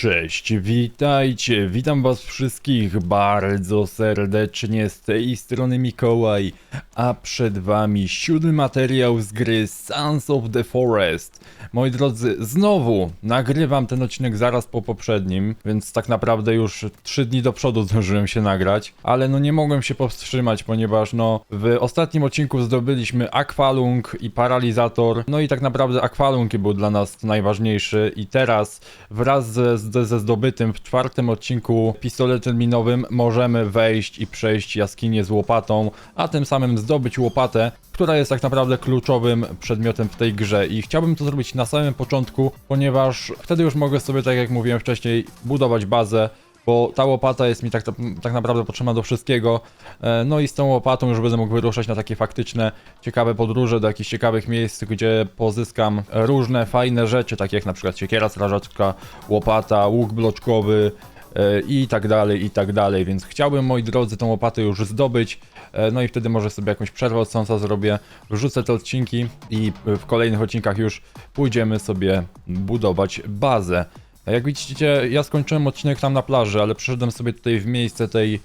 Cześć, witajcie, witam was wszystkich bardzo serdecznie z tej strony Mikołaj, a przed wami siódmy materiał z gry Sons of the Forest. Moi drodzy, znowu nagrywam ten odcinek zaraz po poprzednim, więc tak naprawdę już trzy dni do przodu zdążyłem się nagrać, ale no nie mogłem się powstrzymać, ponieważ no w ostatnim odcinku zdobyliśmy Aqualung i Paralizator, no i tak naprawdę Aqualung był dla nas najważniejszy i teraz wraz ze, ze, zdobytym w czwartym odcinku pistoletem minowym możemy wejść i przejść jaskinię z łopatą, a tym samym zdobyć łopatę, która jest tak naprawdę kluczowym przedmiotem w tej grze. I chciałbym to zrobić na samym początku, ponieważ wtedy już mogę sobie, tak jak mówiłem wcześniej, budować bazę, bo ta łopata jest mi tak, tak naprawdę potrzebna do wszystkiego. E, No i z tą łopatą już będę mógł wyruszać na takie faktyczne, ciekawe podróże do jakichś ciekawych miejsc, gdzie pozyskam różne fajne rzeczy, takie jak na przykład siekiera strażacka, łopata, łuk bloczkowy, e, i tak dalej, i tak dalej, więc chciałbym, moi drodzy, tą łopatę już zdobyć, e, no i wtedy może sobie jakąś przerwę od Sonsa zrobię, wrzucę te odcinki i w kolejnych odcinkach już pójdziemy sobie budować bazę. Jak widzicie, ja skończyłem odcinek tam na plaży, ale przyszedłem sobie tutaj w miejsce tej,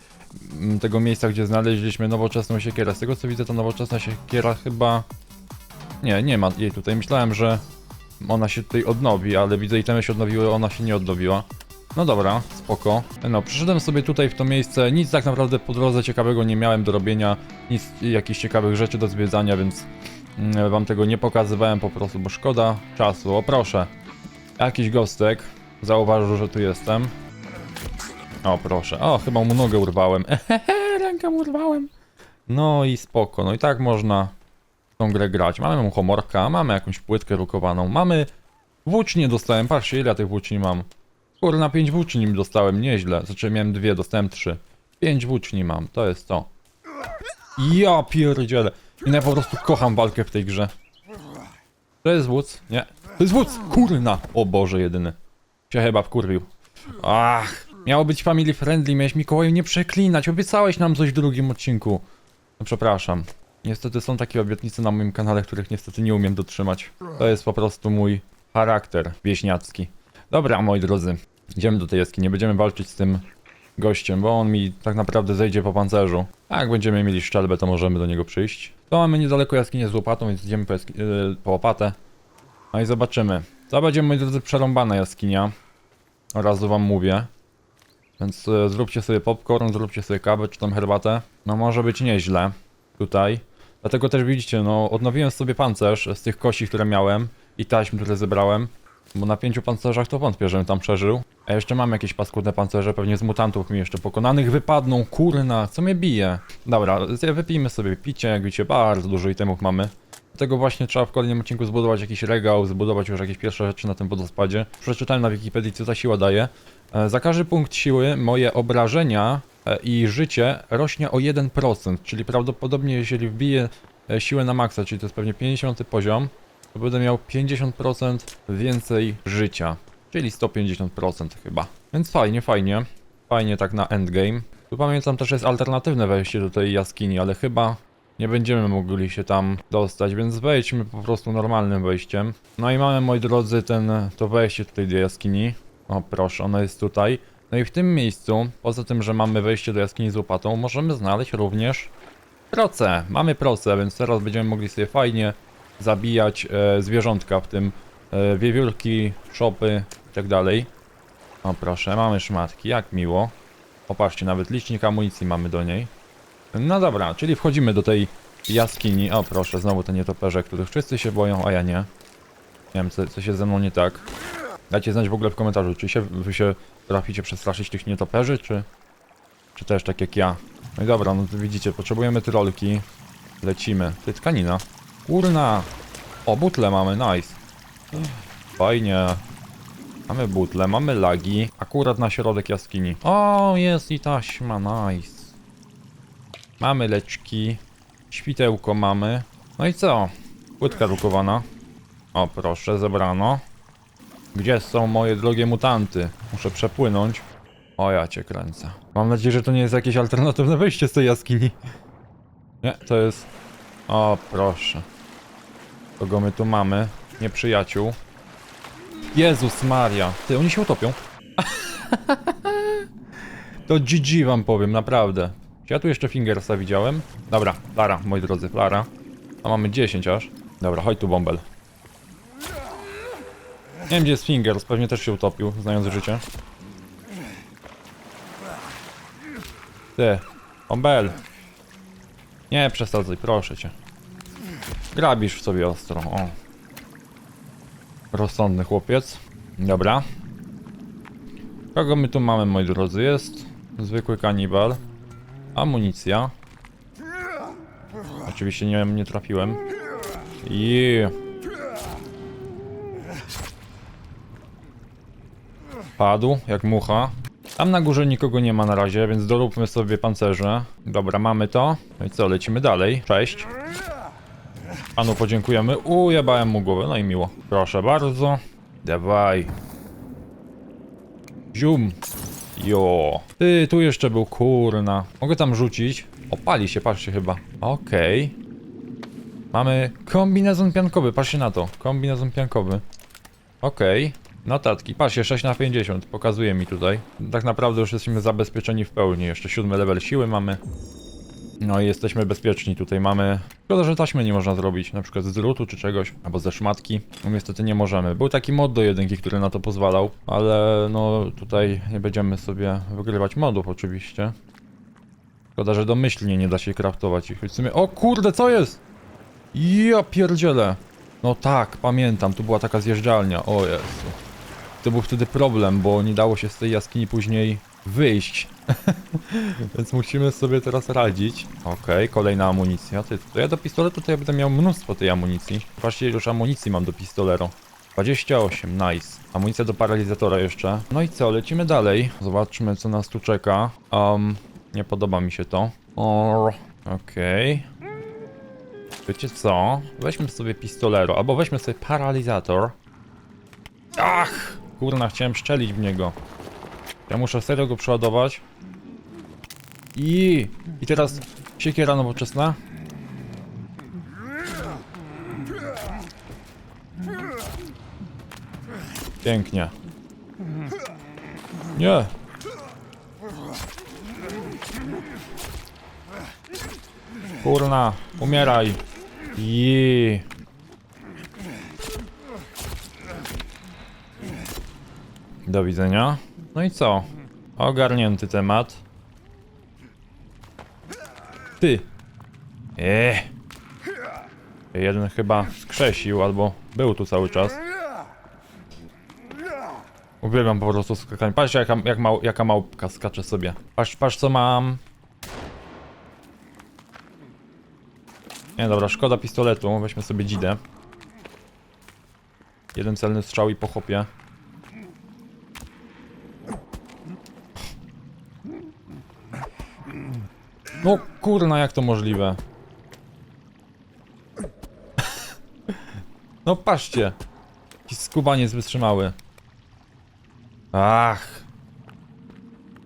m, tego miejsca, gdzie znaleźliśmy nowoczesną siekierę. Z tego co widzę, to nowoczesna siekiera chyba... Nie, nie ma jej tutaj. Myślałem, że ona się tutaj odnowi, ale widzę, itemy się odnowiły, ona się nie odnowiła. No dobra, spoko. No, przyszedłem sobie tutaj w to miejsce, nic tak naprawdę po drodze ciekawego nie miałem do robienia, nic, jakichś ciekawych rzeczy do zwiedzania, więc mm, wam tego nie pokazywałem po prostu, bo szkoda czasu. O proszę, jakiś gostek, zauważył, że tu jestem. O proszę, o chyba mu nogę urwałem, ehehe, rękę mu urwałem. No i spoko, no i tak można tą grę grać. Mamy muchomorka, mamy jakąś płytkę rukowaną, mamy włócznie dostałem, patrzcie ile ja tych włóczni mam. Kurna, 5 włóczni dostałem, nieźle. Znaczy miałem dwie, dostałem trzy. 5 włóczni mam, to jest to. Ja pierdzielę. I ja po prostu kocham walkę w tej grze. To jest wódz? Nie. To jest wódz! Kurna! O Boże, jedyny. Się chyba wkurwił. Ach! Miało być family friendly, miałeś Mikołaju nie przeklinać. Obiecałeś nam coś w drugim odcinku. No przepraszam. Niestety są takie obietnice na moim kanale, których niestety nie umiem dotrzymać. To jest po prostu mój charakter wieśniacki. Dobra, moi drodzy, idziemy do tej jaskini, będziemy walczyć z tym gościem, bo on mi tak naprawdę zejdzie po pancerzu. A jak będziemy mieli szczelbę, to możemy do niego przyjść. To mamy niedaleko jaskinię z łopatą, więc idziemy po, yy, po łopatę. No i zobaczymy. To będzie, moi drodzy, przerąbana jaskinia. Razu wam mówię. Więc yy, zróbcie sobie popcorn, zróbcie sobie kawę czy tam herbatę. No może być nieźle tutaj. Dlatego też widzicie, no odnowiłem sobie pancerz z tych kości, które miałem i taśm, które zebrałem. Bo na pięciu pancerzach to wątpię, żebym tam przeżył. A jeszcze mam jakieś paskudne pancerze, pewnie z mutantów mi jeszcze pokonanych wypadną. Kurna, co mnie bije? Dobra, wypijmy sobie picie, jak widzicie, bardzo dużo itemów mamy. Dlatego właśnie trzeba w kolejnym odcinku zbudować jakiś regał, zbudować już jakieś pierwsze rzeczy na tym wodospadzie. Przeczytałem na Wikipedii, co ta siła daje. E, Za każdy punkt siły moje obrażenia e, i życie rośnie o 1%, czyli prawdopodobnie jeżeli wbiję e, siłę na maksa, czyli to jest pewnie 50 poziom, to będę miał 50% więcej życia, czyli 150% chyba. Więc fajnie, fajnie. Fajnie tak na endgame. Tu pamiętam też jest alternatywne wejście do tej jaskini, ale chyba nie będziemy mogli się tam dostać, więc wejdźmy po prostu normalnym wejściem. No i mamy, moi drodzy, ten, to wejście tutaj do jaskini. O proszę, ono jest tutaj. No i w tym miejscu, poza tym, że mamy wejście do jaskini z łopatą, możemy znaleźć również proce. Mamy proce, więc teraz będziemy mogli sobie fajnie zabijać e, zwierzątka, w tym e, wiewiórki, szopy i tak. O proszę, mamy szmatki, jak miło. Popatrzcie, nawet licznik amunicji mamy do niej. No dobra, czyli wchodzimy do tej jaskini. O proszę, znowu te nietoperze, których wszyscy się boją, a ja nie. Nie wiem, co, co się ze mną nie tak. Dajcie znać w ogóle w komentarzu, czy się, wy się traficie przestraszyć tych nietoperzy, czy, czy też tak jak ja. No i dobra, no to widzicie, potrzebujemy trolki. Lecimy. To jest tkanina. Kurna! O, butle mamy, nice. Fajnie. Mamy butle, mamy lagi. Akurat na środek jaskini. O, jest i taśma, nice. Mamy leczki. Świtełko mamy. No i co? Płytka drukowana. O, proszę, zebrano. Gdzie są moje drogie mutanty? Muszę przepłynąć. O, ja cię kręcę. Mam nadzieję, że to nie jest jakieś alternatywne wyjście z tej jaskini. Nie, to jest... O, proszę. Kogo my tu mamy? Nieprzyjaciół. Jezus Maria. Ty, oni się utopią. To GG wam powiem, naprawdę. Czy ja tu jeszcze Fingersa widziałem? Dobra, Lara, moi drodzy, Lara. A mamy 10 aż. Dobra, chodź tu, Bąbel. Nie wiem, gdzie jest Fingers, pewnie też się utopił, znając życie. Ty, Bąbel. Nie przesadzaj, proszę cię. Grabisz w sobie ostro, o. Rozsądny chłopiec. Dobra. Kogo my tu mamy, moi drodzy? Jest zwykły kanibal. Amunicja. Oczywiście nie, nie trafiłem. I Padł, jak mucha. Tam na górze nikogo nie ma na razie, więc doróbmy sobie pancerze. Dobra, mamy to. No i co, lecimy dalej. Cześć. Panu podziękujemy. Ujebałem mu głowę, no i miło. Proszę bardzo. Dawaj. Zium. Jo. Ty, tu jeszcze był, kurna. Mogę tam rzucić. Opali się, patrzcie chyba. Okej. Mamy kombinezon piankowy, patrzcie na to. Kombinezon piankowy. Okej. Notatki, patrzcie, 6 na 50, pokazuje mi tutaj. Tak naprawdę już jesteśmy zabezpieczeni w pełni. Jeszcze siódmy level siły mamy. No i jesteśmy bezpieczni tutaj, mamy... Szkoda, że taśmy nie można zrobić, na przykład z drutu czy czegoś, albo ze szmatki. No niestety nie możemy. Był taki mod do jedynki, który na to pozwalał, ale no tutaj nie będziemy sobie wygrywać modów oczywiście. Szkoda, że domyślnie nie da się craftować ich. Sumie... O kurde, co jest? Ja pierdzielę. No tak, pamiętam, tu była taka zjeżdżalnia, o Jezu. To był wtedy problem, bo nie dało się z tej jaskini później wyjść. Więc musimy sobie teraz radzić. Okej, kolejna amunicja. Ty, to ja do pistoletu to ja będę miał mnóstwo tej amunicji. Właśnie już amunicji mam do pistolero. 28, nice. Amunicja do paralizatora jeszcze. No i co, lecimy dalej. Zobaczmy co nas tu czeka. Um, nie podoba mi się to. O, okej. Wiecie co? Weźmy sobie pistolero, albo weźmy sobie paralizator. Ach! Kurna, chciałem szczelić w niego. Ja muszę serio go przeładować. I I teraz siekiera nowoczesna. Pięknie. Nie. Kurna, umieraj. Jee. Do widzenia. No i co? Ogarnięty temat. Ty. Eee. Jeden chyba skrzesił, albo był tu cały czas. Uwielbiam po prostu skakanie. Patrz jaka, jak mał, jaka małpka skacze sobie. Patrz, patrz co mam. Nie dobra, szkoda pistoletu. Weźmy sobie dzidę. Jeden celny strzał i po No kurna, jak to możliwe? No patrzcie. Jakiś skubaniec wytrzymały. Ach.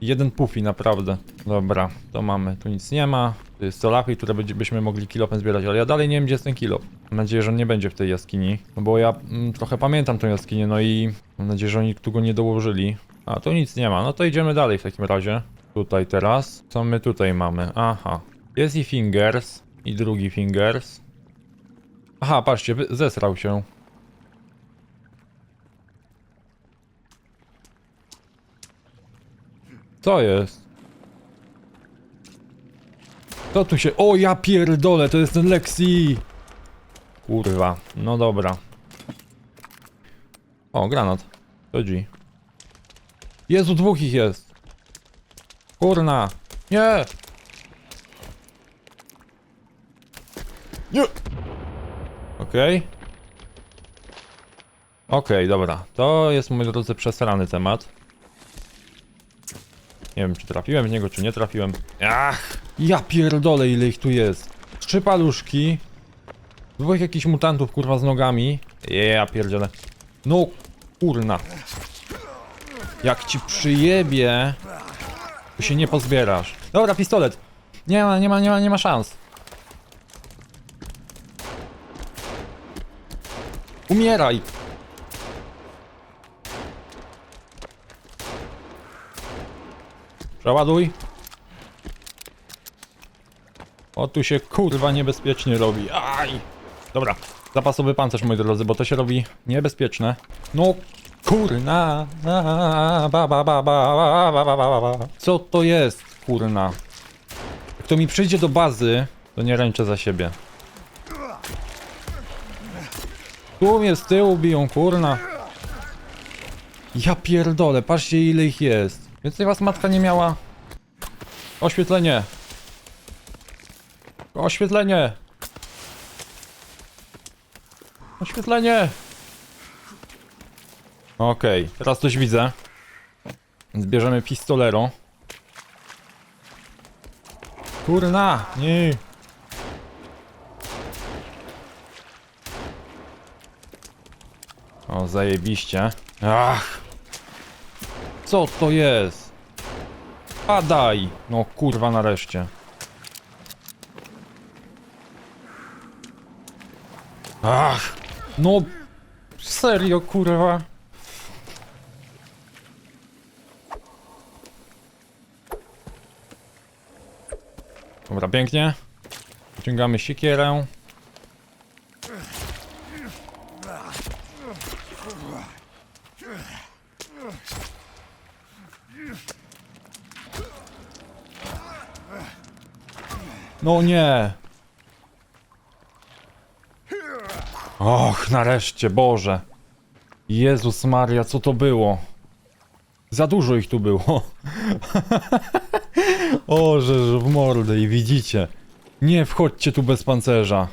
Jeden pufi, naprawdę. Dobra, to mamy. Tu nic nie ma. Tu jest solachy, które byśmy mogli kilopem zbierać, ale ja dalej nie wiem, gdzie jest ten kilop. Mam nadzieję, że on nie będzie w tej jaskini. No bo ja mm, trochę pamiętam tą jaskinię, no i mam nadzieję, że oni tu go nie dołożyli. A tu nic nie ma. No to idziemy dalej w takim razie. Tutaj teraz. Co my tutaj mamy? Aha. Jest i fingers. I drugi fingers. Aha, patrzcie, zesrał się. Co jest? Co tu się... O, ja pierdolę, to jest ten Lexi! Kurwa, no dobra. O, granat. To G. Jezu, dwóch ich jest. Kurna. Nie! Nie! Okej. Okej, dobra. To jest, moi drodzy, przesrany temat. Nie wiem, czy trafiłem w niego, czy nie trafiłem. Ach! Ja pierdolę, ile ich tu jest. Trzy paluszki. Dwóch jakichś mutantów, kurwa, z nogami. Ja pierdzielę. No, kurna. Jak ci przyjebie, to się nie pozbierasz. Dobra, pistolet. Nie ma, nie ma, nie ma, nie ma szans. Umieraj. Przeładuj. O, tu się kurwa niebezpiecznie robi. Aj! Dobra, zapasowy pancerz, moi drodzy, bo to się robi niebezpieczne. No, kurna. Ba, ba, ba, ba, ba, ba, ba, ba, ba. Co to jest, kurna? Jak to mi przyjdzie do bazy, to nie ręczę za siebie. Tu mnie z tyłu biją, kurna. Ja pierdolę, patrzcie ile ich jest. Więcej was matka nie miała. Oświetlenie. Oświetlenie. Oświetlenie. Okej, teraz coś widzę. Zbierzemy pistolero. Kurna, nie. O, zajebiście. Ach. Co to jest? Padaj! No kurwa nareszcie. Ach! No... Serio kurwa? Pięknie. Wyciągamy siekierę. No nie. Och, nareszcie, Boże. Jezus Maria, co to było? Za dużo ich tu było. o, że, że w mordę i widzicie. Nie wchodźcie tu bez pancerza.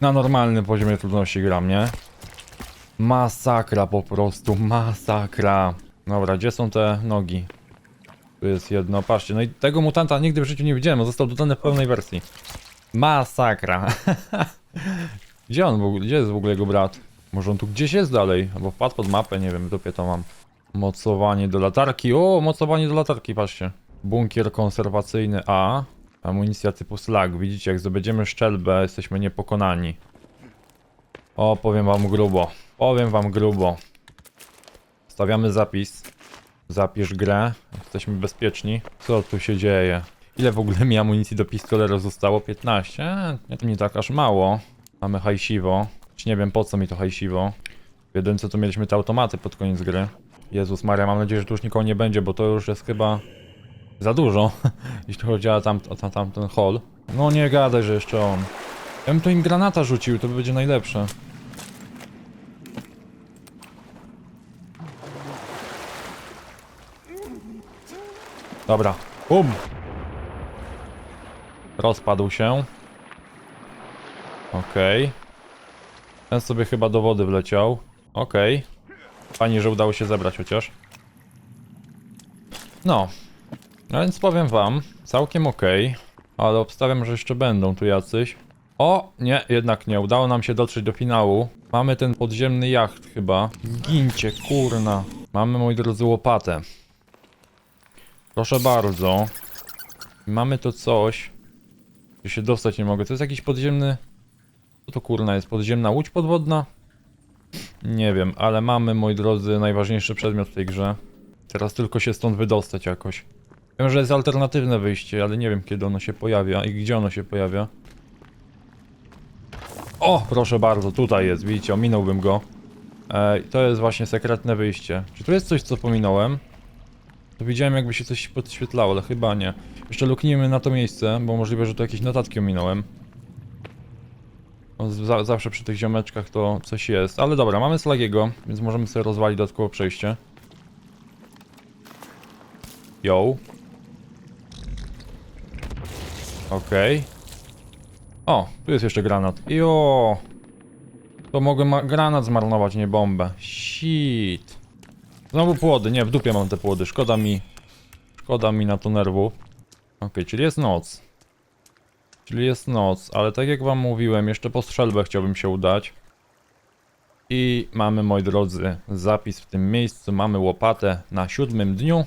Na normalnym poziomie trudności gram, nie? Masakra po prostu, masakra. Dobra, gdzie są te nogi? Tu jest jedno, patrzcie, no i tego mutanta nigdy w życiu nie widziałem, on został dodany w pełnej wersji. Masakra. gdzie on gdzie jest w ogóle jego brat? Może on tu gdzieś jest dalej, albo wpadł pod mapę, nie wiem, w dupie to mam. Mocowanie do latarki, o, mocowanie do latarki, patrzcie. Bunkier konserwacyjny A. Amunicja typu slag, widzicie, jak zdobędziemy szczelbę, jesteśmy niepokonani. O, powiem wam grubo, powiem wam grubo. Stawiamy zapis. Zapisz grę. Jesteśmy bezpieczni. Co tu się dzieje? Ile w ogóle mi amunicji do pistolera zostało? 15? Eee, to nie tak aż mało. Mamy hajsiwo. Choć nie wiem po co mi to hajsiwo. W jedynce to mieliśmy te automaty pod koniec gry. Jezus Maria, mam nadzieję, że tu już nikogo nie będzie, bo to już jest chyba za dużo. Jeśli chodzi o tam, o tam, tamten hall. No nie gadaj, że jeszcze on. Ja bym to im granata rzucił, to by będzie najlepsze. Dobra. Bum! Rozpadł się. Okej. Ten sobie chyba do wody wleciał. Okej. Fajnie, że udało się zebrać chociaż. No. No więc powiem wam, całkiem okej. Ale obstawiam, że jeszcze będą tu jacyś. O, nie, jednak nie. Udało nam się dotrzeć do finału. Mamy ten podziemny jacht chyba. Gincie, kurna. Mamy, moi drodzy, łopatę. Proszę bardzo. Mamy to coś. Tu się dostać nie mogę. To jest jakiś podziemny... Co to kurna jest? Podziemna łódź podwodna? Nie wiem, ale mamy, moi drodzy, najważniejszy przedmiot w tej grze. Teraz tylko się stąd wydostać jakoś. Wiem, że jest alternatywne wyjście, ale nie wiem kiedy ono się pojawia i gdzie ono się pojawia. O, proszę bardzo, tutaj jest, widzicie, ominąłbym go. Ej, to jest właśnie sekretne wyjście. Czy tu jest coś, co pominąłem? To widziałem jakby się coś podświetlało, ale chyba nie. Jeszcze luknijmy na to miejsce, bo możliwe, że tu jakieś notatki ominąłem. O, za, zawsze przy tych ziomeczkach to coś jest. Ale dobra, mamy Slagiego, więc możemy sobie rozwalić dodatkowo przejście. Yo. Okej. O, tu jest jeszcze granat. Jo. To mogę granat zmarnować, nie bombę. Shit. Znowu płody, nie, w dupie mam te płody, szkoda mi... Szkoda mi na to nerwu. Okej, czyli jest noc. Czyli jest noc, ale tak jak wam mówiłem, jeszcze po strzelbę chciałbym się udać. I mamy, moi drodzy, zapis w tym miejscu, mamy łopatę na siódmym dniu.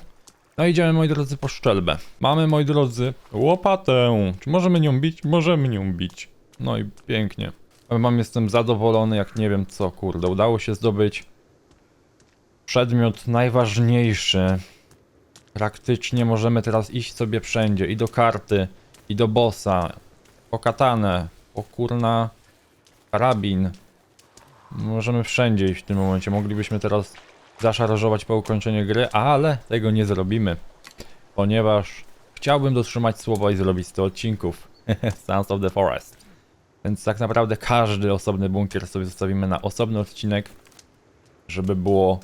No idziemy, moi drodzy, po szczelbę. Mamy, moi drodzy, łopatę. Czy możemy nią bić? Możemy nią bić. No i pięknie. Mam, jestem zadowolony, jak nie wiem co, kurde. Udało się zdobyć przedmiot najważniejszy. Praktycznie możemy teraz iść sobie wszędzie. I do karty, i do bossa. Po katanę, po kurna karabin. Możemy wszędzie iść w tym momencie. Moglibyśmy teraz zaszarżować po ukończeniu gry, ale tego nie zrobimy. Ponieważ chciałbym dotrzymać słowa i zrobić 100 odcinków. Sons of the Forest. Więc tak naprawdę każdy osobny bunkier sobie zostawimy na osobny odcinek, żeby było,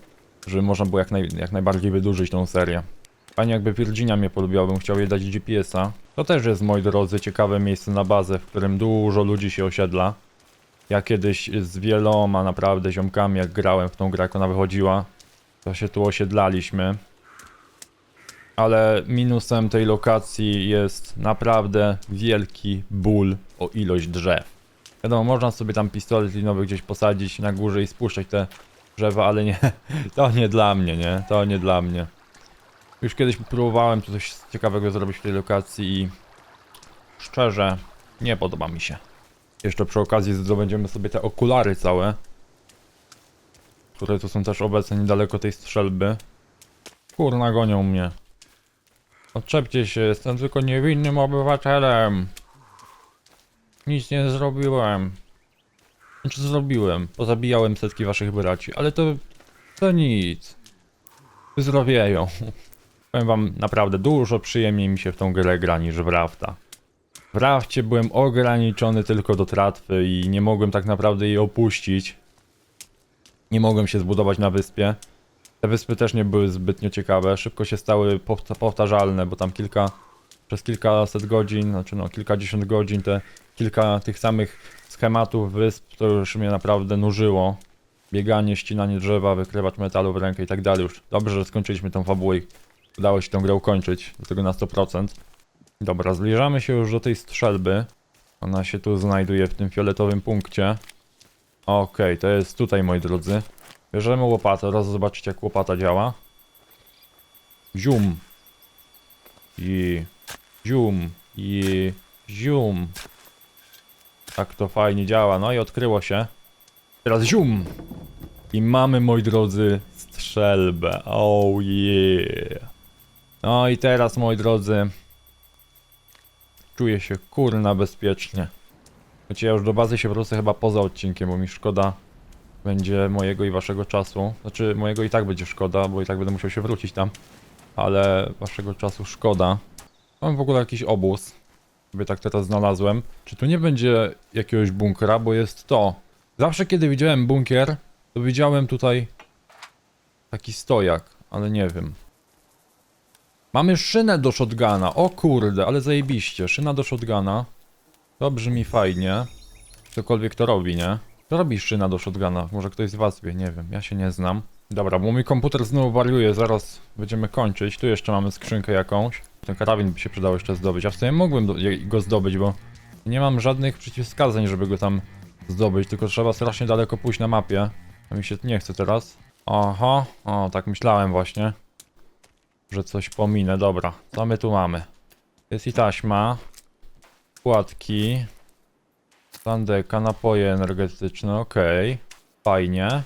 żeby można było jak, naj, jak najbardziej wydłużyć tą serię. Fajnie jakby Virginia mnie polubiła, bym chciał jej dać GPS-a. To też jest, moi drodzy, ciekawe miejsce na bazę, w którym dużo ludzi się osiedla. Ja kiedyś z wieloma naprawdę ziomkami, jak grałem w tą grę, jak ona wychodziła, to się tu osiedlaliśmy. Ale minusem tej lokacji jest naprawdę wielki ból o ilość drzew. Wiadomo, można sobie tam pistolet linowy gdzieś posadzić na górze i spuszczać te drzewa, ale nie, to nie dla mnie, nie? To nie dla mnie. Już kiedyś próbowałem coś ciekawego zrobić w tej lokacji i szczerze, nie podoba mi się. Jeszcze przy okazji zdobędziemy sobie te okulary całe, które tu są też obecne niedaleko tej strzelby. Kurna, gonią mnie. Odczepcie się, jestem tylko niewinnym obywatelem. Nic nie zrobiłem. Znaczy zrobiłem? Pozabijałem setki waszych braci, ale to... to nic. Wyzdrowieją. Powiem wam naprawdę, dużo przyjemniej mi się w tą grę gra niż w Rafta. W Rafcie byłem ograniczony tylko do tratwy i nie mogłem tak naprawdę jej opuścić. Nie mogłem się zbudować na wyspie. Te wyspy też nie były zbytnio ciekawe, szybko się stały powta- powtarzalne, bo tam kilka, przez kilkaset godzin, znaczy no kilkadziesiąt godzin te kilka tych samych schematów wysp to już mnie naprawdę nużyło. Bieganie, ścinanie drzewa, wykrywać metalu w rękę i tak dalej już. Dobrze, że skończyliśmy tą fabułę i udało się tę grę ukończyć, do tego na 100%. Dobra, zbliżamy się już do tej strzelby. Ona się tu znajduje w tym fioletowym punkcie. Okej, to jest tutaj moi drodzy. Bierzemy łopatę, raz zobaczyć jak łopata działa. Zium. I zium. I zium. Tak to fajnie działa. No i odkryło się. Teraz zium. I mamy, moi drodzy, strzelbę. Oh yeah. No i teraz, moi drodzy, czuję się kurna bezpiecznie. Wiecie, ja już do bazy się wrócę chyba poza odcinkiem, bo mi szkoda będzie mojego i waszego czasu. Znaczy, mojego i tak będzie szkoda, bo i tak będę musiał się wrócić tam. Ale waszego czasu szkoda. Mam w ogóle jakiś obóz. Sobie tak teraz znalazłem. Czy tu nie będzie jakiegoś bunkra, bo jest to. Zawsze kiedy widziałem bunkier, to widziałem tutaj taki stojak, ale nie wiem. Mamy szynę do shotguna. O kurde, ale zajebiście. Szyna do shotguna. To brzmi fajnie. Cokolwiek to robi, nie? To robi szyna do shotguna. Może ktoś z was wie, nie wiem. Ja się nie znam. Dobra, bo mój komputer znowu wariuje. Zaraz będziemy kończyć. Tu jeszcze mamy skrzynkę jakąś. Ten karabin by się przydało jeszcze zdobyć. A w sumie mógłbym go zdobyć, bo nie mam żadnych przeciwwskazań, żeby go tam zdobyć. Tylko trzeba strasznie daleko pójść na mapie. A mi się nie chce teraz. Oho, o, tak myślałem właśnie. Że coś pominę. Dobra, co my tu mamy? Jest i taśma. Płatki. Sandeka, napoje energetyczne, okej. Fajnie.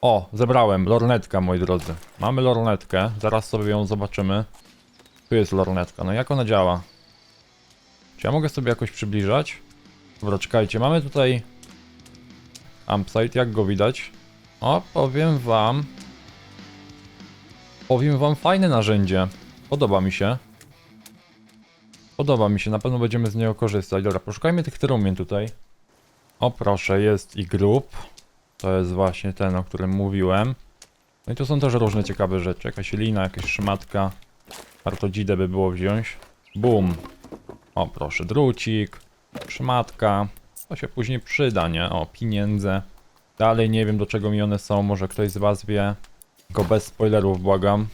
O, zebrałem, lornetka moi drodzy. Mamy lornetkę, zaraz sobie ją zobaczymy. Tu jest lornetka, no jak ona działa? Czy ja mogę sobie jakoś przybliżać? Dobra, czekajcie, mamy tutaj... Campsite, jak go widać? O, powiem wam... Powiem wam fajne narzędzie. Podoba mi się. Podoba mi się, na pewno będziemy z niego korzystać. Dobra, poszukajmy tych trumien tutaj. O proszę, jest i grób. To jest właśnie ten, o którym mówiłem. No i tu są też różne ciekawe rzeczy. Jakaś lina, jakaś szmatka. Warto dzidę by było wziąć. Bum. O proszę, drucik. Szmatka. To się później przyda, nie? O, pieniądze. Dalej nie wiem do czego mi one są, może ktoś z was wie. Tylko bez spoilerów błagam.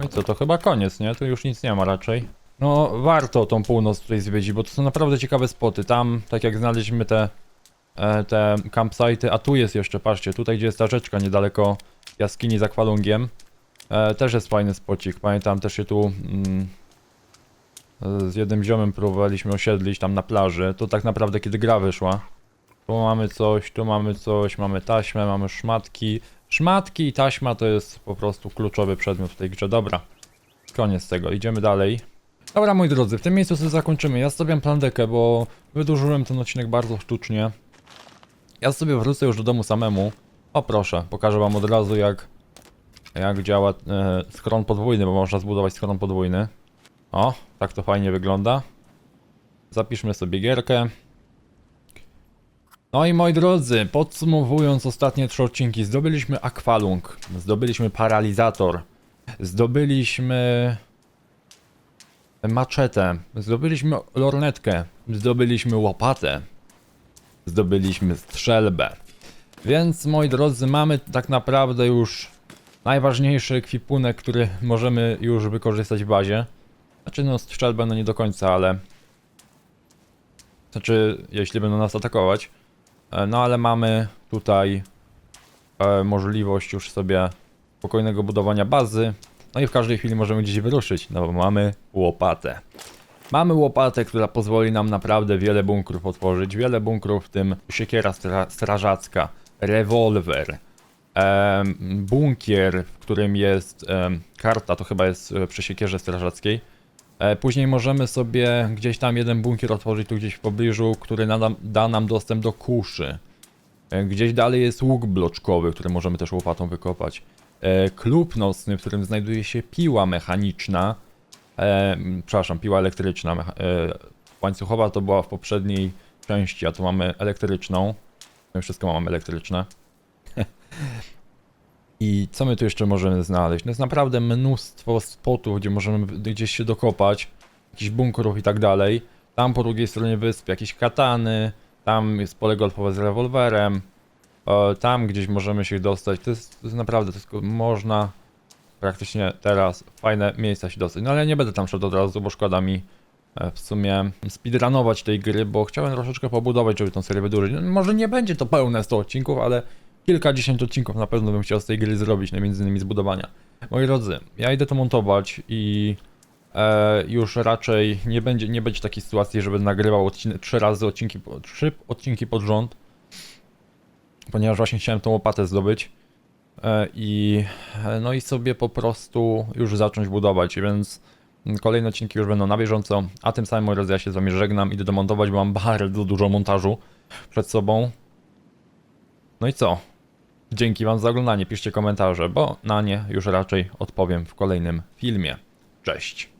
No i co, to chyba koniec, nie? Tu już nic nie ma raczej. No, warto tą północ tutaj zwiedzić, bo to są naprawdę ciekawe spoty. Tam, tak jak znaleźliśmy te, e, te campsite'y, a tu jest jeszcze, patrzcie, tutaj gdzie jest ta rzeczka niedaleko jaskini za Kwalungiem. E, też jest fajny spocik. Pamiętam też się tu mm, z jednym ziomem próbowaliśmy osiedlić tam na plaży. To tak naprawdę kiedy gra wyszła. Tu mamy coś, tu mamy coś, mamy taśmę, mamy szmatki, Szmatki i taśma to jest po prostu kluczowy przedmiot w tej grze. Dobra, koniec tego, idziemy dalej. Dobra, moi drodzy, w tym miejscu sobie zakończymy. Ja stawiam plandekę, bo wydłużyłem ten odcinek bardzo sztucznie. Ja sobie wrócę już do domu samemu. O proszę, pokażę wam od razu jak, jak działa e, schron podwójny, bo można zbudować schron podwójny. O, tak to fajnie wygląda. Zapiszmy sobie gierkę. No i moi drodzy, podsumowując ostatnie trzy odcinki, zdobyliśmy akwalung, zdobyliśmy paralizator, zdobyliśmy maczetę, zdobyliśmy lornetkę, zdobyliśmy łopatę, zdobyliśmy strzelbę. Więc moi drodzy, mamy tak naprawdę już najważniejszy ekwipunek, który możemy już wykorzystać w bazie. Znaczy no strzelbę no nie do końca, ale... Znaczy, jeśli będą nas atakować. E, No ale mamy tutaj e, możliwość już sobie spokojnego budowania bazy. No i w każdej chwili możemy gdzieś wyruszyć, no bo mamy łopatę. Mamy łopatę, która pozwoli nam naprawdę wiele bunkrów otworzyć. Wiele bunkrów, w tym siekiera stra strażacka, rewolwer, em, bunkier, w którym jest em, karta, to chyba jest e, przy siekierze strażackiej. E, Później możemy sobie gdzieś tam jeden bunkier otworzyć tu gdzieś w pobliżu, który nada, da nam dostęp do kuszy. E, Gdzieś dalej jest łuk bloczkowy, który możemy też łopatą wykopać. E, Klub nocny, w którym znajduje się piła mechaniczna. E, przepraszam, piła elektryczna. E, łańcuchowa to była w poprzedniej części, a tu mamy elektryczną. My wszystko mamy elektryczne. I co my tu jeszcze możemy znaleźć? No jest naprawdę mnóstwo spotów, gdzie możemy gdzieś się dokopać, jakichś bunkrów i tak dalej. Tam po drugiej stronie wysp jakieś katany, tam jest pole golfowe z rewolwerem, tam gdzieś możemy się dostać. To jest, to jest naprawdę, to jest, można praktycznie teraz fajne miejsca się dostać. No ale nie będę tam szedł od razu, bo szkoda mi e, w sumie speedrunować tej gry, bo chciałem troszeczkę pobudować, żeby tą serię wydłużyć. No, Może nie będzie to pełne 100 odcinków, ale kilkadziesiąt odcinków na pewno bym chciał z tej gry zrobić, no między innymi zbudowania. Moi drodzy, ja idę to montować i e, już raczej nie będzie, nie będzie takiej sytuacji, żeby nagrywał odcinek, trzy razy odcinki, trzy odcinki pod rząd, ponieważ właśnie chciałem tą łopatę zdobyć e, i e, no i sobie po prostu już zacząć budować, więc kolejne odcinki już będą na bieżąco, a tym samym drodzy ja się z wami żegnam, idę domontować, bo mam bardzo dużo montażu przed sobą. No i co? Dzięki Wam za oglądanie. Piszcie komentarze, bo na nie już raczej odpowiem w kolejnym filmie. Cześć.